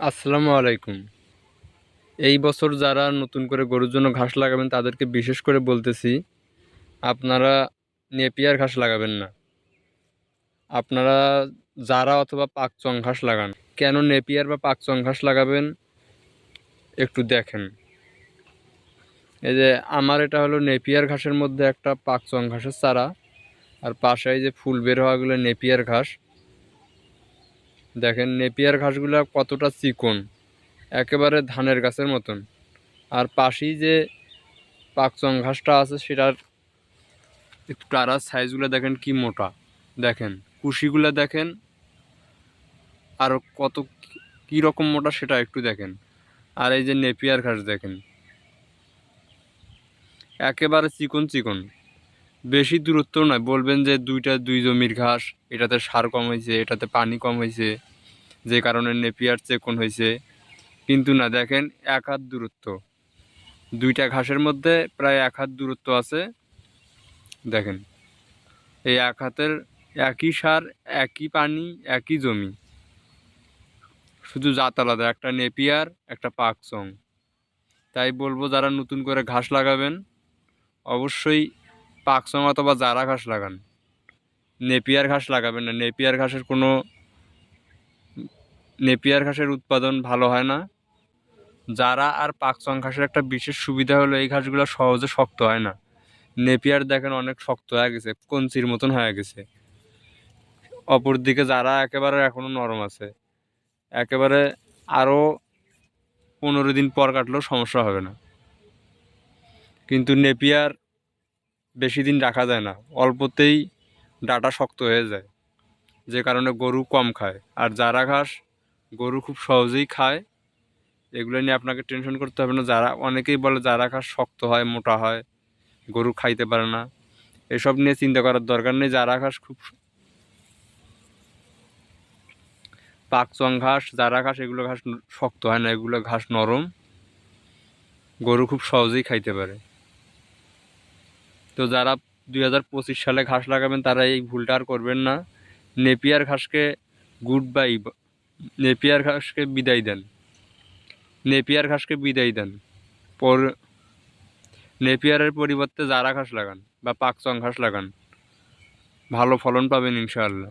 আসসালামু আলাইকুম। এই বছর যারা নতুন করে গরুর জন্য ঘাস লাগাবেন, তাদেরকে বিশেষ করে বলতেছি, আপনারা নেপিয়ার ঘাস লাগাবেন না। আপনারা যারা অথবা পাকচং ঘাস লাগান। কেন নেপিয়ার বা পাকচং ঘাস লাগাবেন, একটু দেখেন। এই যে আমার এটা হলো নেপিয়ার ঘাসের মধ্যে একটা পাকচং ঘাসের চারা, আর পাশে এই যে ফুল বের হওয়াগুলো নেপিয়ার ঘাস। দেখেন নেপিয়ার ঘাসগুলো কতটা চিকন, একেবারে ধানের গাছের মতন। আর পাশেই যে পাকচং ঘাসটা আছে, সেটার একটু টারার সাইজগুলো দেখেন কি মোটা। দেখেন, কুশিগুলো দেখেন, আর কত কী রকম মোটা সেটা একটু দেখেন। আর এই যে নেপিয়ার ঘাস দেখেন, একেবারে চিকন চিকন। বেশি দূরত্ব নয়, বলবেন যে দুইটা দুই জমির ঘাস, এটাতে সার কম হয়েছে, এটাতে পানি কম হয়েছে। যে কারণে নেপিয়ার চেকন হয়েছে। কিন্তু না, দেখেন এক হাত দূরত্ব। দুইটা ঘাসের মধ্যে প্রায় এক হাত দূরত্ব আছে। দেখেন, এই এক হাতের একই সার, একই পানি, একই জমি। শুধু জাত আলাদা, একটা নেপিয়ার, একটা পাকচং তাই বলব, যারা নতুন করে ঘাস লাগাবেন, অবশ্যই পাকচং অথবা জারা ঘাস লাগান। নেপিয়ার ঘাস লাগাবেন না। নেপিয়ার ঘাসের কোনো নেপিয়ার ঘাসের উৎপাদন ভালো হয় না। যারা আর পাকচং ঘাসের একটা বিশেষ সুবিধা হলো এই ঘাসগুলো সহজে শক্ত হয় না। নেপিয়ার দেখেন অনেক শক্ত হয়ে গেছে, কঞ্চির মতন হয়ে গেছে। অপরদিকে যারা একেবারে এখনও নরম আছে, একেবারে আরও পনেরো দিন পর কাটলেও সমস্যা হবে না। কিন্তু নেপিয়ার বেশি দিন রাখা যায় না, অল্পতেই ডাটা শক্ত হয়ে যায়, যে কারণে গরু কম খায়। আর যারা ঘাস গরু খুব সহজেই খায়। এগুলো নিয়ে আপনাকে টেনশন করতে হবে না। যারা, অনেকেই বলে যারা ঘাস শক্ত হয়, মোটা হয়, গরু খাইতে পারে না। এসব নিয়ে চিন্তা করার দরকার নেই। যারা ঘাস খুব পাকচং ঘাস, যারা ঘাস এগুলো ঘাস শক্ত হয় না, এগুলো ঘাস নরম। গরু খুব সহজেই খাইতে পারে। তো যারা দু হাজার পঁচিশ সালে ঘাস লাগাবেন, তারা এই ভুলটা আর করবেন না। নেপিয়ার ঘাসকে গুড বাই নেপিয়ার ঘাসকে বিদায় দেন। নেপিয়ার ঘাসকে বিদায় দেন। পর নেপিয়ারের পরিবর্তে জারা ঘাস লাগান বা পাকচং ঘাস লাগান। ভালো ফলন পাবেন ইনশাআল্লাহ।